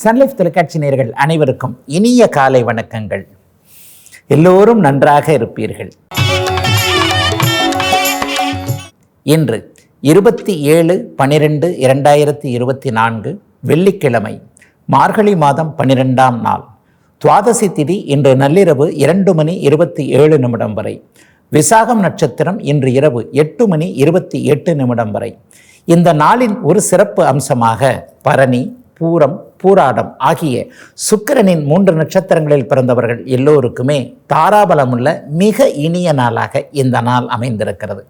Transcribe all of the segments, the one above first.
Sun Life தொலைக்காட்சி நேர்கள் அனைவருக்கும் இனிய காலை வணக்கங்கள். எல்லோரும் நன்றாக இருப்பீர்கள். இன்று இருபத்தி ஏழு பனிரெண்டு இரண்டாயிரத்தி இருபத்தி நான்கு வெள்ளிக்கிழமை மார்கழி மாதம் பன்னிரெண்டாம் நாள். துவாதசி திதி இன்று நள்ளிரவு இரண்டு மணி இருபத்தி ஏழு நிமிடம் வரை. விசாகம் நட்சத்திரம் இன்று இரவு எட்டு மணி இருபத்தி எட்டு நிமிடம் வரை. இந்த நாளின் ஒரு சிறப்பு அம்சமாக பரணி பூரம் பூராடம் ஆகிய சுக்கிரனின் மூன்று நட்சத்திரங்களில் பிறந்தவர்கள் எல்லோருக்குமே தாராபலமுள்ள மிக இனிய நாளாக இந்த நாள் அமைந்திருக்கிறது.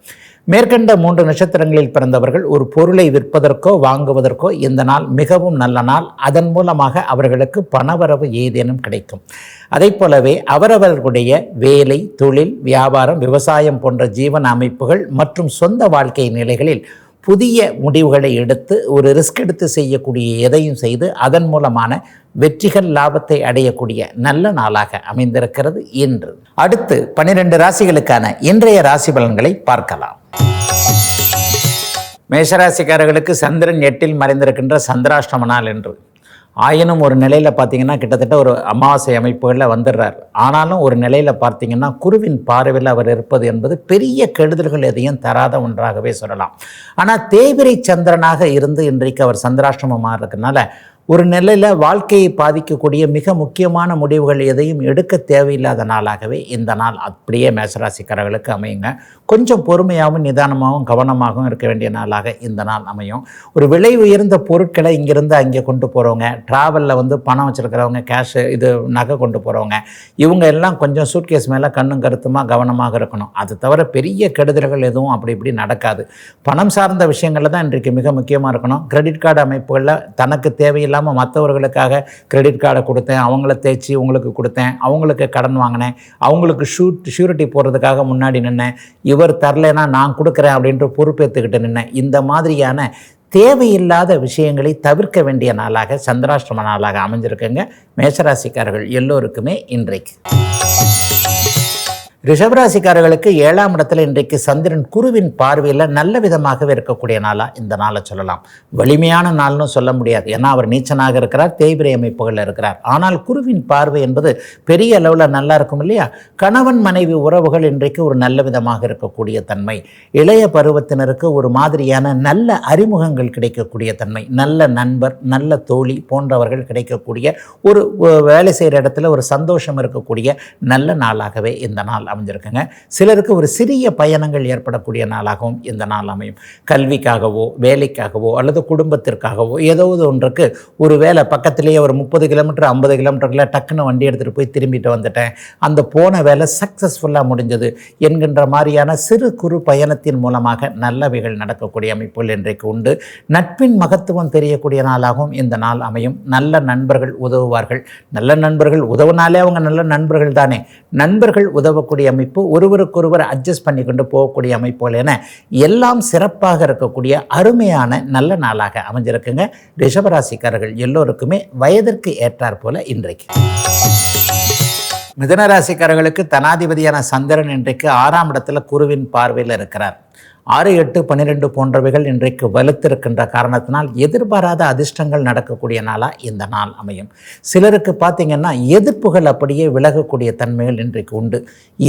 மேற்கண்ட மூன்று நட்சத்திரங்களில் பிறந்தவர்கள் ஒரு பொருளை விற்பதற்கோ வாங்குவதற்கோ இந்த நாள் மிகவும் நல்ல நாள். அதன் மூலமாக அவர்களுக்கு பணவரவு ஏதேனும் கிடைக்கும். அதை போலவே அவரவர்களுடைய வேலை தொழில் வியாபாரம் விவசாயம் போன்ற ஜீவன அமைப்புகள் மற்றும் சொந்த வாழ்க்கை நிலைகளில் புதிய முடிவுகளை எடுத்து ஒரு ரிஸ்க் எடுத்து செய்யக்கூடிய எதையும் செய்து அதன் மூலமான வெற்றிகள் லாபத்தை அடையக்கூடிய நல்ல நாளாக அமைந்திருக்கிறது இன்று. அடுத்து பனிரெண்டு ராசிகளுக்கான இன்றைய ராசி பலன்களை பார்க்கலாம். மேஷராசிக்காரர்களுக்கு சந்திரன் எட்டில் மறைந்திருக்கின்ற சந்திராஷ்டம நாள் என்று. ஆயினும் ஒரு நிலையில் பார்த்தீங்கன்னா கிட்டத்தட்ட ஒரு அமாவாசை அமைப்புகளில் வந்துடுறார். ஆனாலும் ஒரு நிலையில் பார்த்தீங்கன்னா குருவின் பார்வையில் அவர் இருப்பது என்பது பெரிய கெடுதல்கள் எதையும் தராத ஒன்றாகவே சொல்லலாம். ஆனால் தேவிரை சந்திரனாக இருந்து இன்றைக்கு அவர் சந்திராஷ்டிரமமாக இருக்கிறதுனால ஒரு நிலையில் வாழ்க்கையை பாதிக்கக்கூடிய மிக முக்கியமான முடிவுகள் எதையும் எடுக்க தேவையில்லாத நாளாகவே இந்த நாள் அப்படியே மேசராசிக்காரர்களுக்கு அமையுங்க. கொஞ்சம் பொறுமையாகவும் நிதானமாகவும் கவனமாகவும் இருக்க வேண்டிய நாளாக இந்த நாள் அமையும். ஒரு விலை உயர்ந்த பொருட்களை இங்கிருந்து அங்கே கொண்டு போகிறவங்க ட்ராவலில் வந்து பணம் வச்சுருக்கிறவங்க கேஷ் இது நகை கொண்டு போகிறவங்க இவங்க எல்லாம் கொஞ்சம் சூட்கேஸ் மேலே கண்ணும் கருத்துமாக கவனமாக இருக்கணும். அது தவிர பெரிய கெடுதல்கள் எதுவும் அப்படி இப்படி நடக்காது. பணம் சார்ந்த விஷயங்களில் தான் இன்றைக்கு மிக முக்கியமாக இருக்கணும். கிரெடிட் கார்டு அமைப்புகளில் தனக்கு தேவையில்லை இல்லாமல் மற்றவர்களுக்காக கிரெடிட் கார்டை கொடுத்தேன் அவங்கள தேய்ச்சி உங்களுக்கு கொடுத்தேன் அவங்களுக்கு கடன் வாங்கினேன் அவங்களுக்கு ஷூட் ஷூரிட்டி போடுறதுக்காக முன்னாடி நின்னேன் இவர் தரலைன்னா நான் கொடுக்குறேன் அப்படின்ற பொறுப்பேற்றுக்கிட்டு நின்னேன். இந்த மாதிரியான தேவையில்லாத விஷயங்களை தவிர்க்க வேண்டிய நாளாக சந்திராஷ்டிரம நாளாக அமைஞ்சிருக்குங்க. மேஷராசிக்காரர்கள் எல்லோருக்குமே இன்றைக்கு. ரிஷபராசிக்காரர்களுக்கு ஏழாம் இடத்துல இன்றைக்கு சந்திரன் குருவின் பார்வையில் நல்ல விதமாகவே இருக்கக்கூடிய நாளாக இந்த நாளை சொல்லலாம். வலிமையான நாள்னு சொல்ல முடியாது. ஏன்னா அவர் நீச்சனாக இருக்கிறார் தேய்பிரை அமைப்புகளில் இருக்கிறார். ஆனால் குருவின் பார்வை என்பது பெரிய அளவில் நல்லா இருக்கும் இல்லையா? கணவன் மனைவி உறவுகள் இன்றைக்கு ஒரு நல்ல விதமாக இருக்கக்கூடிய தன்மை. இளைய பருவத்தினருக்கு ஒரு மாதிரியான நல்ல அறிமுகங்கள் கிடைக்கக்கூடிய தன்மை. நல்ல நண்பர் நல்ல தோழி போன்றவர்கள் கிடைக்கக்கூடிய ஒரு வேலை செய்கிற இடத்துல ஒரு சந்தோஷம் இருக்கக்கூடிய நல்ல நாளாகவே இந்த நாள். அமைஞ்சிருக்குங்க. சிலருக்கு ஒரு சிறிய பயணங்கள் ஏற்படக்கூடிய நாளாகவும் இந்த நாள் அமையும். கல்விக்காகவோ வேலைக்காகவோ அல்லது குடும்பத்திற்காகவோ ஏதோ ஒன்றுக்கு ஒரு வேலை பக்கத்திலேயே ஒரு முப்பது கிலோமீட்டர் ஐம்பது கிலோமீட்டருக்குள்ள டக்குன்னு வண்டி எடுத்துகிட்டு போய் திரும்பிட்டு வந்துட்டேன். அந்த போன வேலை சக்ஸஸ்ஃபுல்லாக முடிஞ்சது என்கின்ற மாதிரியான சிறு குறு பயணத்தின் மூலமாக நல்லவைகள் நடக்கக்கூடிய அமைப்புகள் இன்றைக்கு உண்டு. நட்பின் மகத்துவம் தெரியக்கூடிய நாளாகவும் இந்த நாள் அமையும். நல்ல நண்பர்கள் உதவுவார்கள். நல்ல நண்பர்கள் உதவுனாலே அவங்க நல்ல நண்பர்கள் தானே. நண்பர்கள் உதவக்கூடிய அமைப்பு ஒருவருக்கொருவர் அட்ஜஸ்ட் பண்ணி கொண்டு போகக்கூடிய அமைப்புகள் என எல்லாம் சிறப்பாக இருக்கக்கூடிய அருமையான நல்ல நாளாக அமைஞ்சிருக்குங்க. ரிஷபராசிக்காரர்கள் எல்லோருக்குமே வயதிற்கு ஏற்றாற் போல இன்றைக்கு. மிதனராசிக்காரர்களுக்கு தனாதிபதியான சந்திரன் இன்றைக்கு ஆறாம் இடத்துல குருவின் பார்வையில் இருக்கிறார். ஆறு எட்டு பன்னிரெண்டு போன்றவைகள் இன்றைக்கு வலுத்திருக்கின்ற காரணத்தினால் எதிர்பாராத அதிர்ஷ்டங்கள் நடக்கக்கூடிய நாளாக இந்த நாள் அமையும். சிலருக்கு பார்த்திங்கன்னா எதிர்ப்புகள் அப்படியே விலகக்கூடிய தன்மைகள் இன்றைக்கு உண்டு.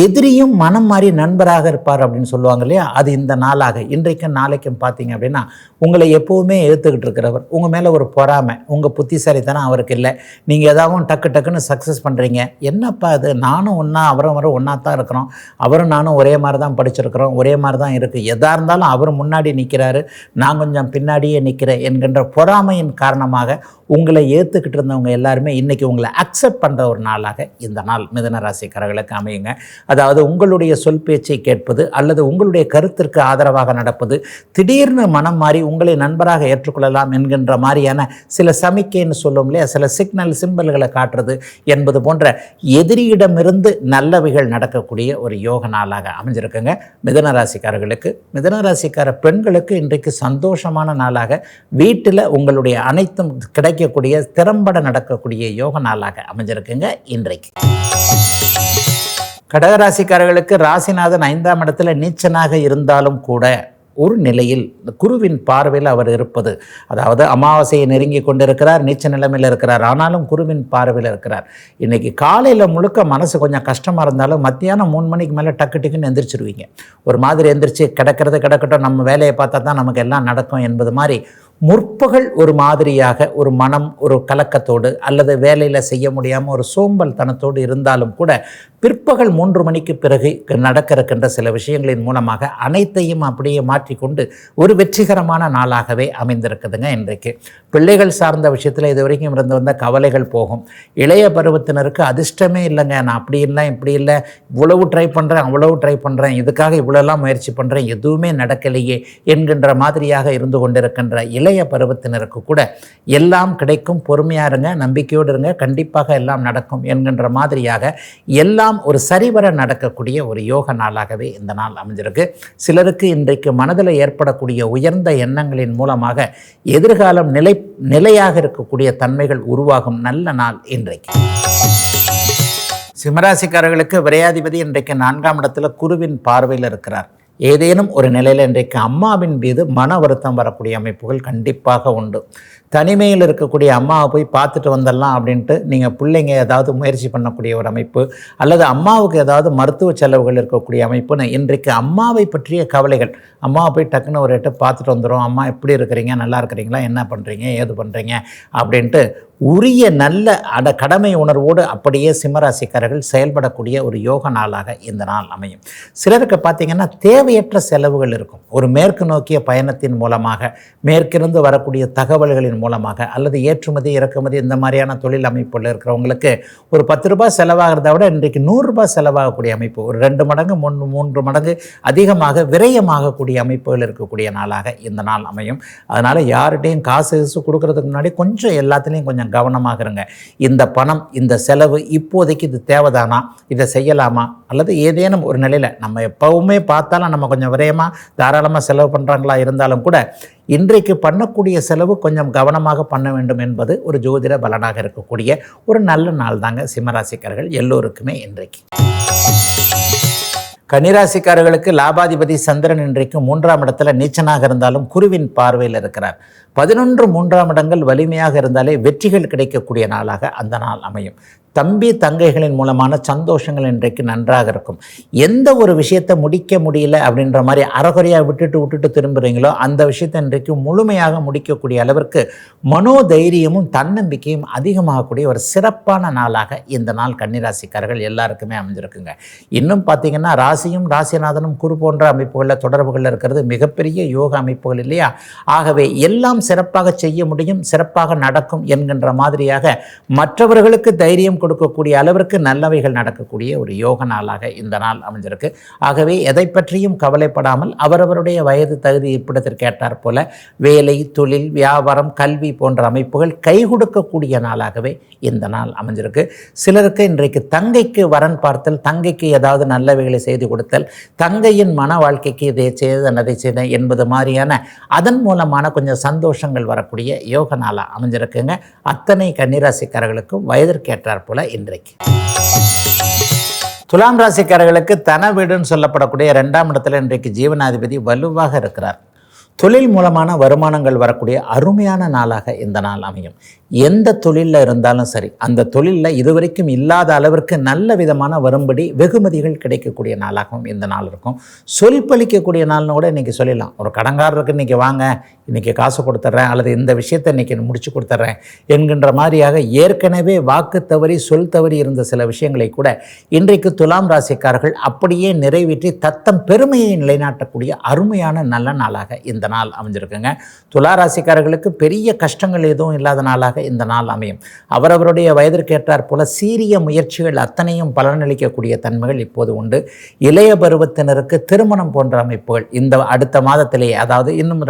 எதிரியும் மனம் மாறி நண்பராக இருப்பார் அப்படின்னு சொல்லுவாங்க இல்லையா? அது இந்த நாளாக. இன்றைக்கும் நாளைக்கும் பார்த்தீங்க அப்படின்னா உங்களை எப்போவுமே எடுத்துக்கிட்டு இருக்கிறவர் உங்கள் மேலே ஒரு பொறாமை உங்கள் புத்திசாலித்தனம் அவருக்கு இல்லை. நீங்கள் ஏதாவது டக்கு டக்குன்னு சக்ஸஸ் பண்ணுறீங்க என்னப்பா அது நானும் ஒன்றா அவரும் அவரும் ஒன்றா தான் இருக்கிறோம். அவரும் நானும் ஒரே மாதிரி தான் படிச்சிருக்கிறோம். ஒரே மாதிரி தான் இருக்குது எதாக இருந்தாலும் அவர் முன்னாடி நிற்கிறாரு நான் கொஞ்சம் பின்னாடியே நிற்கிறேன் என்கின்ற பொறாமையின் காரணமாக உங்களை ஏற்றுக்கிட்டு இருந்தவங்க எல்லாருமே இன்றைக்கி உங்களை அக்செப்ட் பண்ணுற ஒரு நாளாக இந்த நாள் மிதன ராசிக்காரர்களுக்கு அமையுங்க. அதாவது உங்களுடைய சொல் பேச்சை கேட்பது அல்லது உங்களுடைய கருத்திற்கு ஆதரவாக நடப்பது திடீர்னு மனம் மாறி உங்களை நண்பராக ஏற்றுக்கொள்ளலாம் என்கின்ற மாதிரியான சில சமிக்கைன்னு சொல்லும் இல்லையா? சில சிக்னல் சிம்பல்களை காட்டுறது என்பது போன்ற எதிரியிடமிருந்து நல்லவைகள் நடக்கக்கூடிய ஒரு யோக நாளாக அமைஞ்சிருக்குங்க. மிதன ராசிக்காரர்களுக்கு மிதன ராசிக்கார பெண்களுக்கு இன்றைக்கு சந்தோஷமான நாளாக வீட்டில் உங்களுடைய அனைத்தும் கிடைக்கக்கூடிய திறம்பட நடக்கக்கூடிய யோக நாளாக அமைஞ்சிருக்குங்க இன்றைக்கு. கடகராசிக்காரர்களுக்கு ராசிநாதன் ஐந்தாம் இடத்துல நீச்சனாக இருந்தாலும் கூட ஒரு நிலையில் இந்த குருவின் பார்வையில் அவர் இருப்பது அதாவது அமாவாசையை நெருங்கி கொண்டிருக்கிறார் நீச்ச நிலைமையில் இருக்கிறார் ஆனாலும் குருவின் பார்வையில் இருக்கிறார். இன்னைக்கு காலையில் முழுக்க மனசு கொஞ்சம் கஷ்டமாக இருந்தாலும் மத்தியானம் மூணு மணிக்கு மேலே டக்கு டக்குன்னு எந்திரிச்சிருவீங்க. ஒரு மாதிரி எந்திரிச்சு கிடக்கிறது கிடக்கட்டும் நம்ம வேலையை பார்த்தா தான் நமக்கு எல்லாம் நடக்கும் என்பது மாதிரி முற்பகல் ஒரு மாதிரியாக ஒரு மனம் ஒரு கலக்கத்தோடு அல்லது வேலையில் செய்ய முடியாமல் ஒரு சோம்பல் தனத்தோடு இருந்தாலும் கூட பிற்பகல் மூன்று மணிக்கு பிறகு நடக்கிறக்கின்ற சில விஷயங்களின் மூலமாக அனைத்தையும் அப்படியே மாற்றிக்கொண்டு ஒரு வெற்றிகரமான நாளாகவே அமைந்திருக்குதுங்க இன்றைக்கு. பிள்ளைகள் சார்ந்த விஷயத்தில் இது வரைக்கும் இருந்து வந்த கவலைகள் போகும். இளைய பருவத்தினருக்கு அதிர்ஷ்டமே இல்லைங்க. நான் அப்படி இல்லை இப்படி இல்லை. இவ்வளவு ட்ரை பண்ணுறேன் அவ்வளவு ட்ரை பண்ணுறேன் இதுக்காக இவ்வளோலாம் முயற்சி பண்ணுறேன் எதுவுமே நடக்கலையே என்கின்ற மாதிரியாக இருந்து கொண்டிருக்கின்ற இளைய பருவத்தினருக்கு கூட எல்லாம் கிடைக்கும். பொறுமையாக இருங்க நம்பிக்கையோடு இருங்க. கண்டிப்பாக எல்லாம் நடக்கும் என்கின்ற மாதிரியாக எல்லாம் ஒரு சரிவர நடக்கக்கூடிய ஒரு யோக நாளாகவே இந்த நாள் அமைஞ்சிருக்கு. சிலருக்கு இன்றைக்கு மனதில் ஏற்படக்கூடிய உயர்ந்த எண்ணங்களின் மூலமாக எதிர்காலம் நிலை நிலையாக இருக்கக்கூடிய தன்மைகள் உருவாகும் நல்ல நாள் இன்றைக்கு. சிம்மராசிக்காரர்களுக்கு விரையாதிபதி இன்றைக்கு நான்காம் இடத்துல குருவின் பார்வையில் இருக்கிறார். ஏதேனும் ஒரு நிலையில் இன்றைக்கு அம்மாவின் மீது மன வருத்தம் வரக்கூடிய அமைப்புகள் கண்டிப்பாக உண்டு. தனிமையில் இருக்கக்கூடிய அம்மாவை போய் பார்த்துட்டு வந்துடலாம் அப்படின்ட்டு நீங்கள் பிள்ளைங்க ஏதாவது முயற்சி பண்ணக்கூடிய ஒரு அமைப்பு அல்லது அம்மாவுக்கு ஏதாவது மருத்துவ செலவுகள் இருக்கக்கூடிய அமைப்புன்னு இன்றைக்கு அம்மாவை பற்றிய கவலைகள். அம்மாவை போய் டக்குன்னு ஒரு எட்டு பார்த்துட்டு வந்துடும் அம்மா எப்படி இருக்கிறீங்க? நல்லா இருக்கிறீங்களா? என்ன பண்ணுறீங்க ஏது பண்ணுறீங்க அப்படின்ட்டு உரிய நல்ல அட கடமை உணர்வோடு அப்படியே சிம்மராசிக்காரர்கள் செயல்படக்கூடிய ஒரு யோக நாளாக இந்த நாள் அமையும். சிலருக்கு பார்த்தீங்கன்னா தேவையற்ற செலவுகள் இருக்கும். ஒரு மேற்கு நோக்கிய பயணத்தின் மூலமாக மேற்கிருந்து வரக்கூடிய தகவல்களின் மூலமாக அல்லது ஏற்றுமதி இறக்குமதி இந்த மாதிரியான தொழில் அமைப்புகள் இருக்கிறவங்களுக்கு ஒரு பத்து ரூபாய் செலவாகிறத விட இன்றைக்கு நூறுரூபா செலவாகக்கூடிய அமைப்பு. ஒரு ரெண்டு மடங்கு மூன்று மூன்று மடங்கு அதிகமாக விரயமாகக்கூடிய அமைப்புகள் இருக்கக்கூடிய நாளாக இந்த நாள் அமையும். அதனால் யார்கிட்டையும் காசு கீசு கொடுக்கறதுக்கு முன்னாடி கொஞ்சம் எல்லாத்துலேயும் கொஞ்சம் கவனமாக இருங்க இந்த பணம் இந்த செலவு இப்போதைக்கு இது தேவைதானா? இதை செய்யலாமா? அல்லது ஏதேனும் ஒரு நிலையில் நம்ம எப்போவுமே பார்த்தாலும் நம்ம கொஞ்சம் விரயமாக தாராளமாக செலவு பண்ணுறாங்களா இருந்தாலும் கூட இன்றைக்கு பண்ணக்கூடிய செலவு கொஞ்சம் கவனமாக பண்ண வேண்டும் என்பது ஒரு ஜோதிட பலனாக இருக்கக்கூடிய ஒரு நல்ல நாள் தாங்க சிம்மராசிக்காரர்கள் எல்லோருக்குமே இன்றைக்கு. கன்னிராசிக்காரர்களுக்கு லாபாதிபதி சந்திரன் இன்றைக்கு மூன்றாம் இடத்துல நீச்சனாக இருந்தாலும் குருவின் பார்வையில் இருக்கிறார். பதினொன்று மூன்றாம் இடங்கள் வலிமையாக இருந்தாலே வெற்றிகள் கிடைக்கக்கூடிய நாளாக அந்த நாள் அமையும். தம்பி தங்கைகளின் மூலமான சந்தோஷங்கள் இன்றைக்கு நன்றாக இருக்கும். எந்த ஒரு விஷயத்தை முடிக்க முடியல அப்படின்ற மாதிரி அறகுறையாக விட்டுட்டு விட்டுட்டு திரும்புகிறீங்களோ அந்த விஷயத்தை இன்றைக்கு முழுமையாக முடிக்கக்கூடிய அளவிற்கு மனோதைரியமும் தன்னம்பிக்கையும் அதிகமாகக்கூடிய ஒரு சிறப்பான நாளாக இந்த நாள் கன்னிராசிக்காரர்கள் எல்லாருக்குமே அமைஞ்சிருக்குங்க. இன்னும் பார்த்தீங்கன்னா ராசியும் ராசிநாதனும் குரு போன்ற அமைப்புகளில் தொடர்புகளில் இருக்கிறது மிகப்பெரிய யோக அமைப்புகள் இல்லையா? ஆகவே எல்லாம் சிறப்பாக செய்ய முடியும் சிறப்பாக நடக்கும் என்கின்ற மாதிரியாக மற்றவர்களுக்கு தைரியம் கொடுக்கக்கூடிய அளவிற்கு நல்லவைகள் நடக்கக்கூடிய ஒரு யோக நாளாக இந்த நாள் அமைஞ்சிருக்கு. ஆகவே எதை பற்றியும் கவலைப்படாமல் அவரவருடைய வயது தகுதி இருப்பிடத்திற்கு போல வேலை தொழில் வியாபாரம் கல்வி போன்ற அமைப்புகள் கை கொடுக்கக்கூடிய நாளாகவே இந்த நாள் அமைஞ்சிருக்கு. சிலருக்கு இன்றைக்கு தங்கைக்கு வரன் பார்த்தல் தங்கைக்கு ஏதாவது நல்லவைகளை செய்து கொடுத்தல் தங்கையின் மன வாழ்க்கைக்கு இதை செய்தேன் அதை செய்தேன் என்பது மாதிரியான அதன் மூலமான கொஞ்சம் சந்தோஷங்கள் வரக்கூடிய யோக நாளாக அமைஞ்சிருக்குங்க. அத்தனை கன்னிராசிக்காரர்களுக்கும் வயதிற்கேற்றார் போல இன்றைக்கு. துலாம் ராசிக்காரர்களுக்கு தன வீடுன்னு சொல்லப்படக்கூடிய ரெண்டாம் இடத்துல இன்றைக்கு ஜீவனாதிபதி வலுவாக இருக்கிறார். தொழில் மூலமான வருமானங்கள் வரக்கூடிய அருமையான நாளாக இந்த நாள் அமையும். எந்த தொழிலில் இருந்தாலும் சரி அந்த தொழிலில் இதுவரைக்கும் இல்லாத அளவிற்கு நல்ல விதமான வரும்படி வெகுமதிகள் கிடைக்கக்கூடிய நாளாகவும் இந்த நாள் இருக்கும். சொல்பளிக்கக்கூடிய நாள்னு கூட இன்றைக்கி சொல்லிடலாம். ஒரு கடங்காரருக்கு இன்றைக்கி வாங்க இன்றைக்கி காசு கொடுத்துட்றேன் அல்லது இந்த விஷயத்தை இன்றைக்கி முடிச்சு கொடுத்துட்றேன் என்கின்ற மாதிரியாக ஏற்கனவே வாக்கு தவறி சொல் தவறி இருந்த சில விஷயங்களை கூட இன்றைக்கு துலாம் ராசிக்காரர்கள் அப்படியே நிறைவேற்றி தத்தம் பெருமையை நிலைநாட்டக்கூடிய அருமையான நல்ல நாளாக இந்த நாள் அமைஞ்சிருக்குங்க. துலா ராசிக்காரர்களுக்கு பெரிய கஷ்டங்கள் எதுவும் இல்லாத நாளாக இந்த நாள் அமையும். அவரவருடைய வயதிற்கேற்றார் போல சீரிய முயற்சிகள் அத்தனையும் பலனளிக்கக்கூடிய தன்மைகள் இப்போது உண்டு. இளைய பருவத்தினருக்கு திருமணம் போன்ற அமைப்புகள் இந்த அடுத்த மாதத்திலேயே அதாவது இன்னும்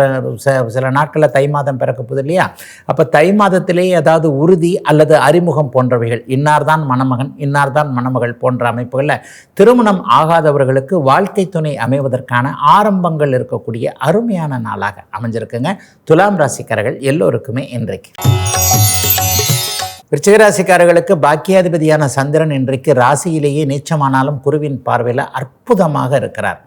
சில நாட்களில் தை மாதம் பிறக்க போகுது இல்லையா? அப்போ தை மாதத்திலேயே அதாவது உறுதி அல்லது அறிமுகம் போன்றவைகள் இன்னார் தான் மணமகன் இன்னார்தான் மணமகள் போன்ற அமைப்புகளில் திருமணம் ஆகாதவர்களுக்கு வாழ்க்கை துணை அமைவதற்கான ஆரம்பங்கள் இருக்கக்கூடிய அருமையான நாளாக அமைஞ்சிருக்குங்க. துலாம் ராசிக்காரர்கள் எல்லோருக்குமே இன்றைக்கு. விருச்சிகராசிக்காரர்களுக்கு பாக்கியாதிபதியான சந்திரன் இன்றைக்கு ராசியிலேயே நீச்சமானாலும் குருவின் பார்வையில் அற்புதமாக இருக்கிறார்.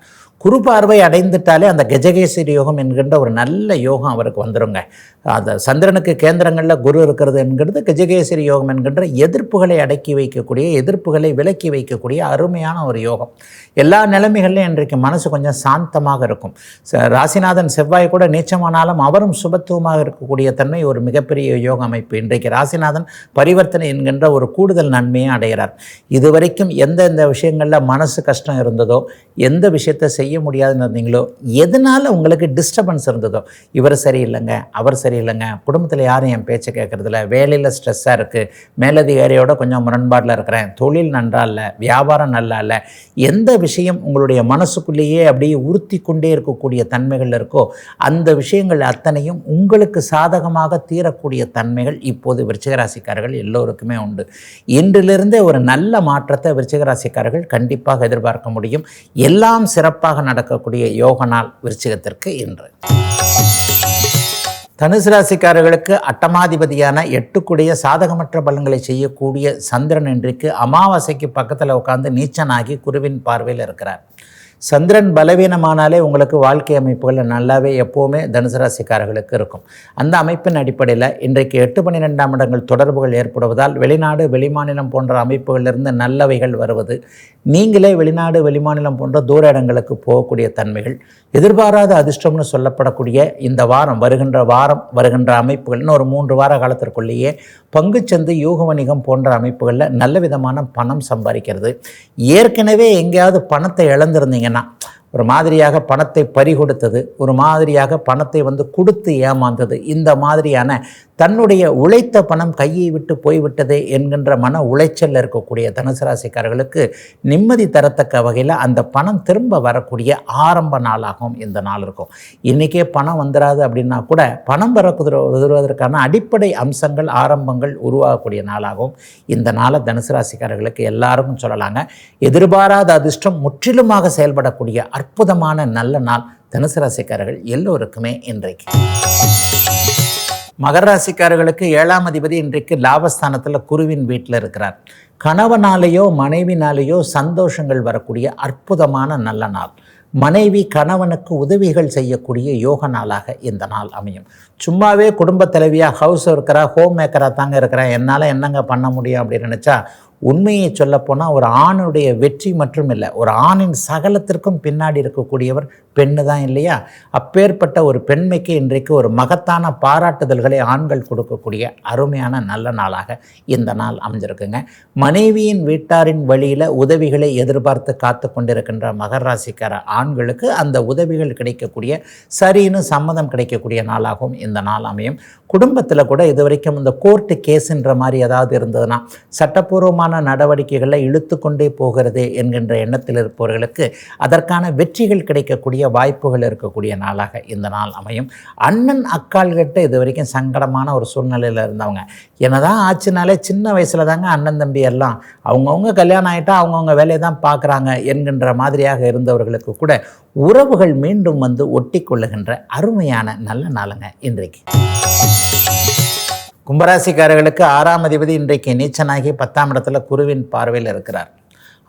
குரு பார்வை அடைந்துட்டாலே அந்த கஜகேசரி யோகம் என்கின்ற ஒரு நல்ல யோகம் அவருக்கு வந்துருங்க. அந்த சந்திரனுக்கு கேந்திரங்களில் குரு இருக்கிறது என்கிறது கஜகேசரி யோகம் என்கின்ற எதிர்ப்புகளை அடக்கி வைக்கக்கூடிய எதிர்ப்புகளை விலக்கி வைக்கக்கூடிய அருமையான ஒரு யோகம். எல்லா நிலைமைகளிலும் இன்றைக்கு மனசு கொஞ்சம் சாந்தமாக இருக்கும். ராசிநாதன் செவ்வாய் கூட நீச்சமானாலும் அவரும் சுபத்துவமாக இருக்கக்கூடிய தன்மை ஒரு மிகப்பெரிய யோக அமைப்பு. இன்றைக்கு ராசிநாதன் பரிவர்த்தனை என்கின்ற ஒரு கூடுதல் நன்மையை அடைகிறார். இதுவரைக்கும் எந்தெந்த விஷயங்களில் மனசு கஷ்டம் இருந்ததோ எந்த விஷயத்தை செய்ய முடியாதுன்னு இருந்தீங்களோ எதனால் உங்களுக்கு டிஸ்டர்பன்ஸ் இருந்ததோ இவர் சரியில்லைங்க அவர் சரியில்லைங்க குடும்பத்தில் யாரும் என் பேச்சை கேட்குறதில்ல வேலையில் ஸ்ட்ரெஸ்ஸாக இருக்குது மேலதிகாரியோட கொஞ்சம் முரண்பாட்டில் இருக்கிறேன். தொழில் நன்றா இல்லை வியாபாரம் நல்லா இல்லை. எந்த விஷயம் உங்களுடைய மனசுக்குள்ளேயே அப்படியே உறுத்தி கொண்டே இருக்கக்கூடிய தன்மைகள் இருக்கோ அந்த விஷயங்கள் அத்தனையும் உங்களுக்கு சாதகமாக தீரக்கூடிய தன்மைகள் இப்போது விருச்சிகராசிக்காரர்கள் எல்லோருக்குமே உண்டு. இன்றிலிருந்தே ஒரு நல்ல மாற்றத்தை விருச்சிகராசிக்காரர்கள் கண்டிப்பாக எதிர்பார்க்க முடியும். எல்லாம் சிறப்பாக நடக்கக்கூடிய யோக நாள் விருச்சிகத்திற்கு இன்று. தனுசு ராசிக்காரர்களுக்கு அட்டமாதிபதியான எட்டுக்குடைய சாதகமற்ற பலன்களை செய்யக்கூடிய சந்திரன் இன்றைக்கு அமாவாசைக்கு பக்கத்தில் உட்காந்து நீச்சனாகி குருவின் பார்வையில் இருக்கிறார். சந்திரன் பலவீனமானாலே உங்களுக்கு வாழ்க்கை அமைப்புகள் நல்லாவே எப்போவுமே தனுசு ராசிக்காரர்களுக்கு இருக்கும். அந்த அமைப்பின் அடிப்படையில் இன்றைக்கு எட்டு பன்னிரெண்டாம் இடங்கள் தொடர்புகள் ஏற்படுவதால் வெளிநாடு வெளிமாநிலம் போன்ற அமைப்புகளிலிருந்து நல்லவைகள் வருவது நீங்களே வெளிநாடு வெளிமாநிலம் போன்ற தூர இடங்களுக்கு போகக்கூடிய தன்மைகள் எதிர்பாராத அதிர்ஷ்டம்னு சொல்லப்படக்கூடிய இந்த வாரம் வருகின்ற வாரம் வருகின்ற அமைப்புகள்னு ஒரு மூன்று வார காலத்திற்குள்ளேயே பங்குச்சந்தை யூக வணிகம் போன்ற அமைப்புகளில் நல்ல விதமான பணம் சம்பாதிக்கிறது. ஏற்கனவே எங்கேயாவது பணத்தை இழந்திருந்தீங்கன்னா ஒரு மாதிரியாக பணத்தை பறிகொடுத்தது ஒரு மாதிரியாக பணத்தை வந்து கொடுத்து ஏமாந்தது. இந்த மாதிரியான தன்னுடைய உழைத்த பணம் கையை விட்டு போய்விட்டதே என்கின்ற மன உளைச்சலில் இருக்கக்கூடிய தனுசு ராசிக்காரர்களுக்கு நிம்மதி தரத்தக்க வகையில் அந்த பணம் திரும்ப வரக்கூடிய ஆரம்ப நாளாகவும் இந்த நாள் இருக்கும். இன்றைக்கே பணம் வந்துடாது அப்படின்னா கூட பணம் வர குதிர வருவதற்கான அடிப்படை அம்சங்கள் ஆரம்பங்கள் உருவாகக்கூடிய நாளாகவும் இந்த நாளை தனுசு ராசிக்காரர்களுக்கு எல்லாருக்கும் சொல்லலாங்க. எதிர்பாராத அதிர்ஷ்டம் முற்றிலுமாக செயல்படக்கூடிய அற்புதமான நல்ல நாள் தனுசு ராசிக்காரர்கள் எல்லோருக்குமே இன்றைக்கு. மகர ராசிக்காரர்களுக்கு ஏழாம் அதிபதி இன்றைக்கு லாபஸ்தானத்தில் குருவின் வீட்டில் இருக்கிறார். கணவனாலேயோ மனைவினாலேயோ சந்தோஷங்கள் வரக்கூடிய அற்புதமான நல்ல நாள். மனைவி கணவனுக்கு உதவிகள் செய்யக்கூடிய யோக நாளாக இந்த நாள் அமையும். சும்மாவே குடும்ப தலைவியாக ஹவுஸ் இருக்கிறா ஹோம் மேக்கராக தாங்க இருக்கிறேன். என்னால் என்னங்க பண்ண முடியும் அப்படின்னு நினச்சா உண்மையை சொல்லப்போனால் ஒரு ஆணுடைய வெற்றி மட்டும் இல்லை ஒரு ஆணின் சகலத்திற்கும் பின்னாடி இருக்கக்கூடியவர் பெண்ணு தான் இல்லையா? அப்பேற்பட்ட ஒரு பெண்மைக்கு இன்றைக்கு ஒரு மகத்தான பாராட்டுதல்களை ஆண்கள் கொடுக்கக்கூடிய அருமையான நல்ல நாளாக இந்த நாள் அமைஞ்சிருக்குங்க. மனைவியின் வீட்டாரின் வழியில் உதவிகளை எதிர்பார்த்து காத்து கொண்டிருக்கின்ற மகர ராசிக்கார ஆண்களுக்கு அந்த உதவிகள் கிடைக்கக்கூடிய சரின்னு சம்மதம் கிடைக்கக்கூடிய நாளாகவும் இந்த நாள் அமையும். குடும்பத்தில் கூட இதுவரைக்கும் இந்த கோர்ட்டு கேஸுன்ற மாதிரி ஏதாவது இருந்ததுன்னா சட்டப்பூர்வமான நடவடிக்கைகளை இழுத்து கொண்டே போகிறது என்கின்ற எண்ணத்தில் இருப்பவர்களுக்கு அதற்கான வெற்றிகள் கிடைக்கக்கூடிய வாய்ப்புகள் இருக்கக்கூடிய நாளாக இந்த நாள் அமையும். அண்ணன் அக்கால்கிட்ட இது வரைக்கும் சங்கடமான ஒரு சூழ்நிலையில் இருந்தவங்க. என்னதான் ஆச்சுனாலே சின்ன வயசில் தாங்க அண்ணன் தம்பி எல்லாம் அவங்கவுங்க கல்யாணம் ஆகிட்டா அவங்கவுங்க வேலையை தான் பார்க்குறாங்க என்கின்ற மாதிரியாக இருந்தவர்களுக்கு கூட உறவுகள் மீண்டும் வந்து ஒட்டி கொள்ளுகின்ற அருமையான நல்ல நாளுங்க இன்றைக்கு. கும்பராசிக்காரர்களுக்கு ஆறாம் அதிபதி இன்றைக்கு நீச்சனாகி பத்தாம் இடத்துல குருவின் பார்வையில் இருக்கிறார்.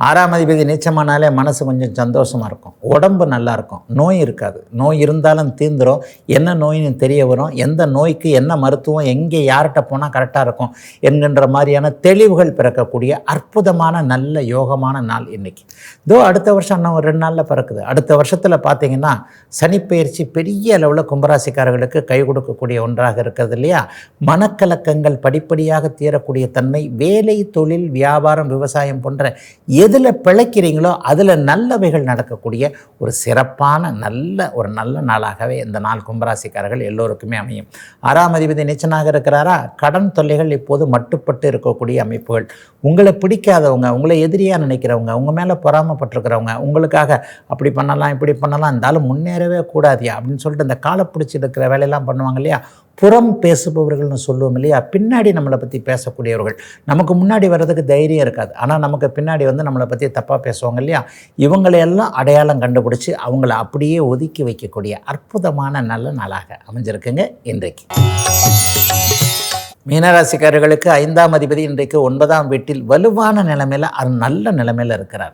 ஆறாம் அதிபதி நீச்சமானாலே மனசு கொஞ்சம் சந்தோஷமாக இருக்கும். உடம்பு நல்லா இருக்கும். நோய் இருக்காது. நோய் இருந்தாலும் தீந்துடும் என்ன நோயின்னு தெரிய வரும். எந்த நோய்க்கு என்ன மருத்துவம் எங்கே யார்கிட்ட போனால் கரெக்டாக இருக்கும் என்கின்ற மாதிரியான தெளிவுகள் பிறக்கக்கூடிய அற்புதமான நல்ல யோகமான நாள் இன்றைக்கி இதோ அடுத்த வருஷம் இன்னும் ஒரு ரெண்டு நாளில் பிறக்குது. அடுத்த வருஷத்தில் பார்த்தீங்கன்னா சனிப்பெயர்ச்சி பெரிய அளவில் கும்பராசிக்காரர்களுக்கு கை கொடுக்கக்கூடிய ஒன்றாக இருக்கிறது இல்லையா? மனக்கலக்கங்கள் படிப்படியாக தீரக்கூடிய தன்மை வேலை தொழில் வியாபாரம் விவசாயம் போன்ற எதில் பிழைக்கிறீங்களோ அதில் நல்லவைகள் நடக்கக்கூடிய ஒரு சிறப்பான நல்ல ஒரு நல்ல நாளாகவே இந்த நாள் கும்பராசிக்காரர்கள் எல்லோருக்குமே அமையும். ஆறாம் அதிபதி நிச்சனாக இருக்கிறாரா? கடன் தொல்லைகள் இப்போது மட்டுப்பட்டு இருக்கக்கூடிய அமைப்புகள். உங்களை பிடிக்காதவங்க உங்களை எதிரியாக நினைக்கிறவங்க உங்கள் மேலே பொறாமப்பட்டிருக்கிறவங்க உங்களுக்காக அப்படி பண்ணலாம் இப்படி பண்ணலாம் இருந்தாலும் முன்னேறவே கூடாதியா அப்படின்னு சொல்லிட்டு இந்த காலை பிடிச்சி இருக்கிற வேலையெல்லாம் பண்ணுவாங்க இல்லையா? புறம் பேசுபவர்கள்னு சொல்லுவோம் இல்லையா? பின்னாடி நம்மளை பற்றி பேசக்கூடியவர்கள். நமக்கு முன்னாடி வர்றதுக்கு தைரியம் இருக்காது. ஆனால் நமக்கு பின்னாடி வந்து நம்மளை பற்றி தப்பாக பேசுவாங்க இல்லையா? இவங்களையெல்லாம் அடையாளம் கண்டுபிடிச்சி அவங்கள அப்படியே ஒதுக்கி வைக்கக்கூடிய அற்புதமான நல்ல நாளாக அமைஞ்சிருக்குங்க இன்றைக்கு. மீனராசிக்காரர்களுக்கு ஐந்தாம் அதிபதி இன்றைக்கு ஒன்பதாம் வீட்டில் வலுவான நிலைமையில் நல்ல நிலைமையில் இருக்கிறார்.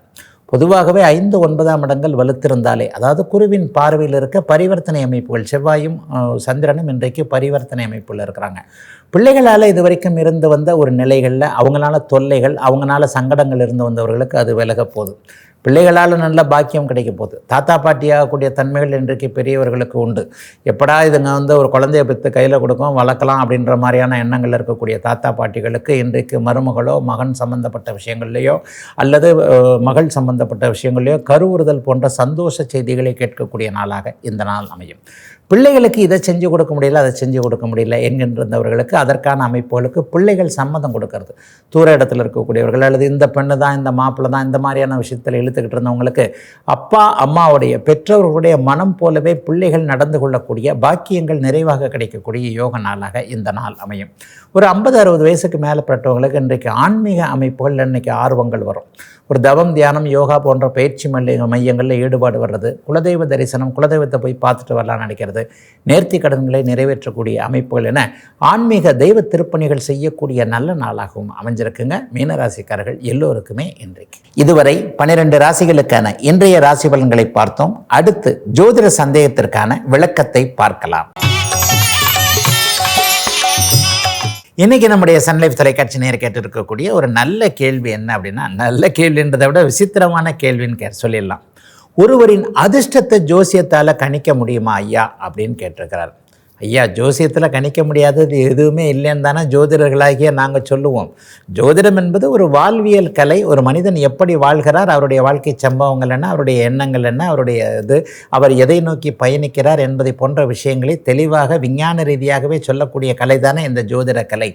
பொதுவாகவே ஐந்து ஒன்பதாம் இடங்கள் வலுத்திருந்தாலே அதாவது குருவின் பார்வையில் இருக்க பரிவர்த்தனை அமைப்புகள் செவ்வாயும் சந்திரனும் இன்றைக்கு பரிவர்த்தனை அமைப்பில் இருக்கிறாங்க. பிள்ளைகளால் இது வரைக்கும் இருந்து வந்த ஒரு நிலைகளில் அவங்களால தொல்லைகள் அவங்களால சங்கடங்கள் இருந்து வந்தவர்களுக்கு அது விலக போகுது. பிள்ளைகளால் நல்ல பாக்கியம் கிடைக்க போகுது. தாத்தா பாட்டியாகக்கூடிய தன்மைகள் இன்றைக்கு பெரியவர்களுக்கு உண்டு. எப்படா இதுங்க வந்து ஒரு குழந்தைய பெற்று கையில் கொடுக்கும் வளர்க்கலாம் அப்படின்ற மாதிரியான எண்ணங்கள் இருக்கக்கூடிய தாத்தா பாட்டிகளுக்கு இன்றைக்கு மருமகளோ மகன் சம்பந்தப்பட்ட விஷயங்கள்லையோ அல்லது மகள் சம்பந்தப்பட்ட விஷயங்கள்லையோ கருவுறுதல் போன்ற சந்தோஷ செய்திகளை கேட்கக்கூடிய நாளாக இந்த நாள் அமையும். பிள்ளைகளுக்கு இதை செஞ்சு கொடுக்க முடியல அதை செஞ்சு கொடுக்க முடியல என்கின்றவர்களுக்கு அதற்கான அமைப்புகளுக்கு பிள்ளைகள் சம்மதம் கொடுக்கறது. தூர இடத்துல இருக்கக்கூடியவர்கள் அல்லது இந்த பெண்ணு தான் இந்த மாப்பிள்ளை தான் இந்த மாதிரியான விஷயத்தில் இழுத்துக்கிட்டு இருந்தவங்களுக்கு அப்பா அம்மாவுடைய பெற்றோர்களுடைய மனம் போலவே பிள்ளைகள் நடந்து கொள்ளக்கூடிய பாக்கியங்கள் நிறைவாக கிடைக்கக்கூடிய யோக நாளாக இந்த நாள் அமையும். ஒரு ஐம்பது அறுபது வயசுக்கு மேலே பட்டவங்களுக்கு இன்றைக்கு ஆன்மீக அமைப்புகள் இன்றைக்கி ஆர்வங்கள் வரும். ஒரு தவம் தியானம் யோகா போன்ற பயிற்சி மையங்களில் ஈடுபாடு வர்றது குலதெய்வ தரிசனம் குலதெய்வத்தை போய் பார்த்துட்டு வரலாம்னு நினைக்கிறது நேர்த்தி கடன்களை நிறைவேற்றக்கூடிய அமைப்புகள் என ஆன்மீக தெய்வ திருப்பணிகள் செய்யக்கூடிய நல்ல நாளாகவும் அமைஞ்சிருக்குங்க. மீனராசிக்காரர்கள் எல்லோருக்குமே இன்றைக்கு. இதுவரை பனிரெண்டு ராசிகளுக்கான இன்றைய ராசி பலன்களை பார்த்தோம். அடுத்து ஜோதிட சந்தேகத்திற்கான விளக்கத்தை பார்க்கலாம். இன்றைக்கி நம்முடைய சன்லைஃப் தொலைக்காட்சி நேர் கேட்டிருக்கக்கூடிய ஒரு நல்ல கேள்வி என்ன அப்படின்னா நல்ல கேள்வின்றதை விட விசித்திரமான கேள்வின்னு கே சொல்லிடலாம். ஒருவரின் அதிர்ஷ்டத்தை ஜோசியத்தால் கணிக்க முடியுமா ஐயா அப்படின்னு கேட்டிருக்கிறார். ஐயா ஜோசியத்தில் கணிக்க முடியாதது எதுவுமே இல்லைன்னு தானே ஜோதிடர்களாகிய நாங்கள் சொல்லுவோம். ஜோதிடம் என்பது ஒரு வாழ்வியல் கலை. ஒரு மனிதன் எப்படி வாழ்கிறார் அவருடைய வாழ்க்கை சம்பவங்கள் என்ன அவருடைய எண்ணங்கள் என்ன அவருடைய இது அவர் எதை நோக்கி பயணிக்கிறார் என்பதை போன்ற விஷயங்களை தெளிவாக விஞ்ஞான ரீதியாகவே சொல்லக்கூடிய கலை தானே இந்த ஜோதிட கலை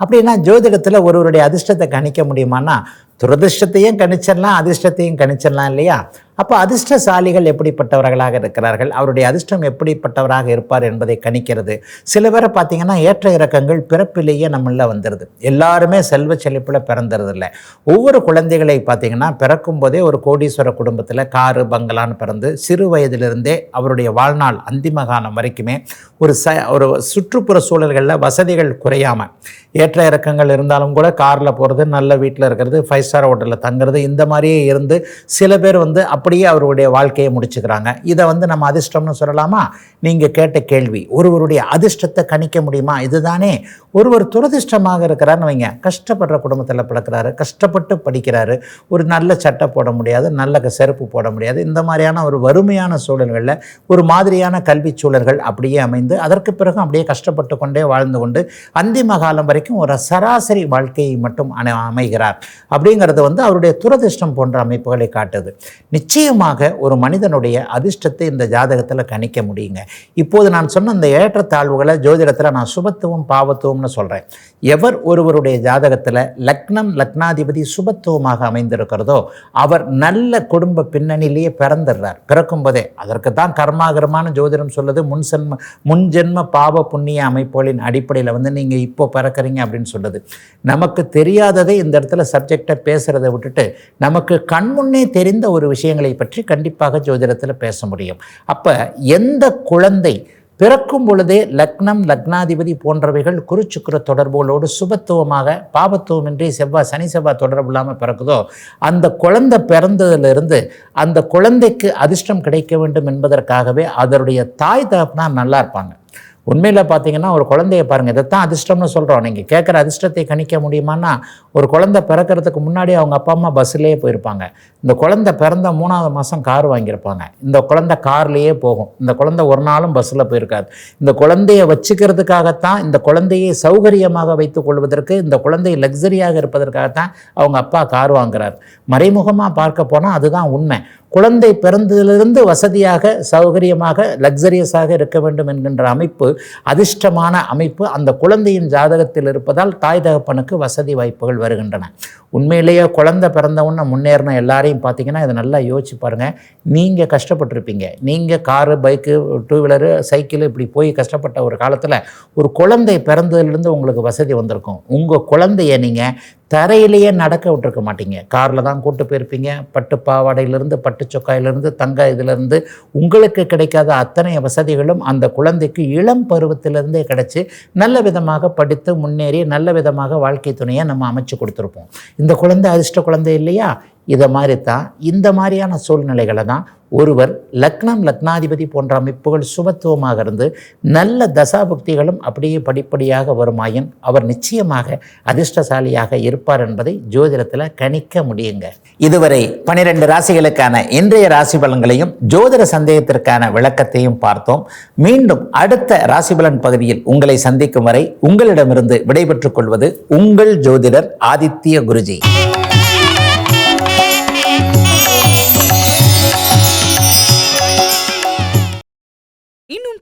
அப்படின்னா ஜோதிடத்தில் ஒருவருடைய அதிர்ஷ்டத்தை கணிக்க முடியுமானா துரதிர்ஷ்டத்தையும் கணிச்சிடலாம் அதிர்ஷ்டத்தையும் கணிச்சிடலாம் இல்லையா? அப்போ அதிர்ஷ்டசாலிகள் எப்படிப்பட்டவர்களாக இருக்கிறார்கள்? அவருடைய அதிர்ஷ்டம் எப்படிப்பட்டவராக இருப்பார் என்பதை கணிக்கிறது. சில பேரை பார்த்தீங்கன்னா ஏற்ற இறக்கங்கள் பிறப்பிலேயே நம்மள வந்துடுது எல்லாருமே செல்வ செழிப்பில் பிறந்துறதில்ல. ஒவ்வொரு குழந்தைகளை பார்த்தீங்கன்னா பிறக்கும் போதே ஒரு கோடீஸ்வர குடும்பத்தில் காரு பங்களான்னு பிறந்து சிறு வயதிலிருந்தே அவருடைய வாழ்நாள் அந்திம காலம் வரைக்குமே ஒரு ச ஒரு சுற்றுப்புற சூழல்களில் வசதிகள் குறையாமல் ஏற்ற இறக்கங்கள் இருந்தாலும் கூட காரில் போகிறது நல்ல வீட்டில் இருக்கிறது ஃபைவ் ஸ்டார் ஹோட்டலில் தங்குறது இந்த மாதிரியே இருந்து சில பேர் வந்து அப்படியே அவருடைய வாழ்க்கையை முடிச்சுக்கிறாங்க. இதை வந்து நம்ம அதிர்ஷ்டம்னு சொல்லலாமா? நீங்கள் கேட்ட கேள்வி. ஒருவருடைய அதிர்ஷ்டத்தை கணிக்க முடியுமா? இதுதானே. ஒருவர் துரதிர்ஷ்டமாக இருக்கிறாருன்னு வைங்க. கஷ்டப்படுற குடும்பத்தில் பிறக்கிறாரு கஷ்டப்பட்டு படிக்கிறாரு ஒரு நல்ல சட்டை போட முடியாது நல்ல செருப்பு போட முடியாது. இந்த மாதிரியான ஒரு வறுமையான சூழல்களில் ஒரு மாதிரியான கல்வி சூழல்கள் அப்படியே அமைந்து அதற்கு பிறகு அப்படியே கஷ்டப்பட்டு கொண்டே வாழ்ந்து கொண்டு அந்திம காலம் வரைக்கும் ஒரு சராசரி வாழ்க்கையை மட்டும் அமைகிறார். அமைகிறார் அப்படிங்கிறது வந்து அவருடைய துரதிர்ஷ்டம் போன்ற அமைப்புகளை காட்டுது. நிச்சயமாக ஒரு மனிதனுடைய அதிர்ஷ்டத்தை இந்த ஜாதகத்தில் கணிக்க முடியுங்க. இப்போது நான் சொன்ன இந்த ஏற்றத்தாழ்வுகளை ஜோதிடத்தில் நான் சுபத்துவம் பாவத்துவம்னு சொல்கிறேன் எவர் ஒருவருடைய ஜாதகத்தில் லக்னம் லக்னாதிபதி சுபத்துவமாக அமைந்திருக்கிறதோ அவர் நல்ல குடும்ப பின்னணியிலேயே பிறந்துடுறார். பிறக்கும் போதே அதற்கு தான் கர்மாகரமான ஜோதிடம் சொல்லுது. முன் சென்ம முன் ஜென்ம பாவ புண்ணிய அமைப்புகளின் அடிப்படையில் வந்து நீங்கள் இப்போ பிறக்கிறீங்க அப்படின்னு சொல்லுது. நமக்கு தெரியாததை இந்த இடத்துல சப்ஜெக்டை பேசுகிறத விட்டுட்டு நமக்கு கண்முன்னே தெரிந்த ஒரு விஷயங்களை பற்றி கண்டிப்பாக ஜோதிடத்தில் பேச முடியும். அப்போ எந்த குழந்தை பிறக்கும் பொழுதே லக்னம் லக்னாதிபதி போன்றவைகள் குருச்சுக்குர தொடர்புகளோடு சுபத்துவமாக பாபத்துவமின்றி செவ்வாய் சனி செவ்வாய் தொடர்பு இல்லாமல் பிறக்குதோ அந்த குழந்தை பிறந்ததிலிருந்து அந்த குழந்தைக்கு அதிர்ஷ்டம் கிடைக்க வேண்டும் என்பதற்காகவே அதனுடைய தாய் தகப்பனார் நல்லா இருப்பாங்க. உண்மையில் பார்த்தீங்கன்னா ஒரு குழந்தைய பாருங்கள் இதைத்தான் அதிர்ஷ்டம்னு சொல்கிறோம் நீங்கள் கேட்குற அதிர்ஷ்டத்தை கணிக்க முடியுமான்னா ஒரு குழந்தை பிறக்கிறதுக்கு முன்னாடி அவங்க அப்பா அம்மா பஸ்ஸிலேயே போயிருப்பாங்க. இந்த குழந்தை பிறந்த மூணாவது மாதம் கார் வாங்கியிருப்பாங்க. இந்த குழந்தை கார்லேயே போகும். இந்த குழந்தை ஒரு நாளும் பஸ்ஸில் போயிருக்காது. இந்த குழந்தைய வச்சுக்கிறதுக்காகத்தான் இந்த குழந்தையை சௌகரியமாக வைத்துக் கொள்வதற்கு இந்த குழந்தை லக்ஸரியாக இருப்பதற்காகத்தான் அவங்க அப்பா கார் வாங்குறார். மறைமுகமாக பார்க்க போனால் அதுதான் உண்மை. குழந்தை பிறந்ததிலிருந்து வசதியாக சௌகரியமாக லக்ஸரியஸாக இருக்க வேண்டும் என்கின்ற அமைப்பு அதிர்ஷ்டமான அமைப்பு அந்த குழந்தையின் ஜாதகத்தில் இருப்பதால் தாய் தகப்பனுக்கு வசதி வாய்ப்புகள் வருகின்றன. உண்மையிலேயே குழந்தை பிறந்தவுன்னு முன்னேறின எல்லாரையும் பார்த்தீங்கன்னா இதை நல்லா யோசிச்சு பாருங்கள் நீங்கள் கஷ்டப்பட்டிருப்பீங்க. நீங்கள் car bike two wheeler cycle இப்படி போய் கஷ்டப்பட்ட ஒரு காலத்தில் ஒரு குழந்தை பிறந்ததுலேருந்து உங்களுக்கு வசதி வந்திருக்கும். உங்கள் குழந்தைய நீங்கள் தரையிலேயே நடக்க விட்டுருக்க மாட்டீங்க. காரில் தான் கூட்டு போயிருப்பீங்க. பட்டு பாவாடையிலேருந்து பட்டு சொக்காயிலேருந்து தங்க இதிலேருந்து உங்களுக்கு கிடைக்காத அத்தனை வசதிகளும் அந்த குழந்தைக்கு இளம் பருவத்திலேருந்தே கிடச்சி நல்ல விதமாக படித்து முன்னேறி நல்ல விதமாக வாழ்க்கை துணையை நம்ம அமைச்சு கொடுத்துருப்போம். இந்த குழந்தை அதிர்ஷ்ட குழந்தை இல்லையா? இதை மாதிரி தான் இந்த மாதிரியான சூழ்நிலைகளை தான் ஒருவர் லக்னம் லக்னாதிபதி போன்ற அமைப்புகள் சுபத்துவமாக இருந்து நல்ல தசாபுக்திகளும் அப்படியே படிப்படியாக வருமாயின் அவர் நிச்சயமாக அதிர்ஷ்டசாலியாக இருப்பார் என்பதை ஜோதிடத்தில் கணிக்க முடியுங்க. இதுவரை பனிரெண்டு ராசிகளுக்கான இன்றைய ராசி பலன்களையும் ஜோதிட சந்தேகத்திற்கான விளக்கத்தையும் பார்த்தோம். மீண்டும் அடுத்த ராசி பலன் பகுதியில் உங்களை சந்திக்கும் வரை உங்களிடமிருந்து விடைபெற்றுக் கொள்வது உங்கள் ஜோதிடர் ஆதித்ய குருஜி.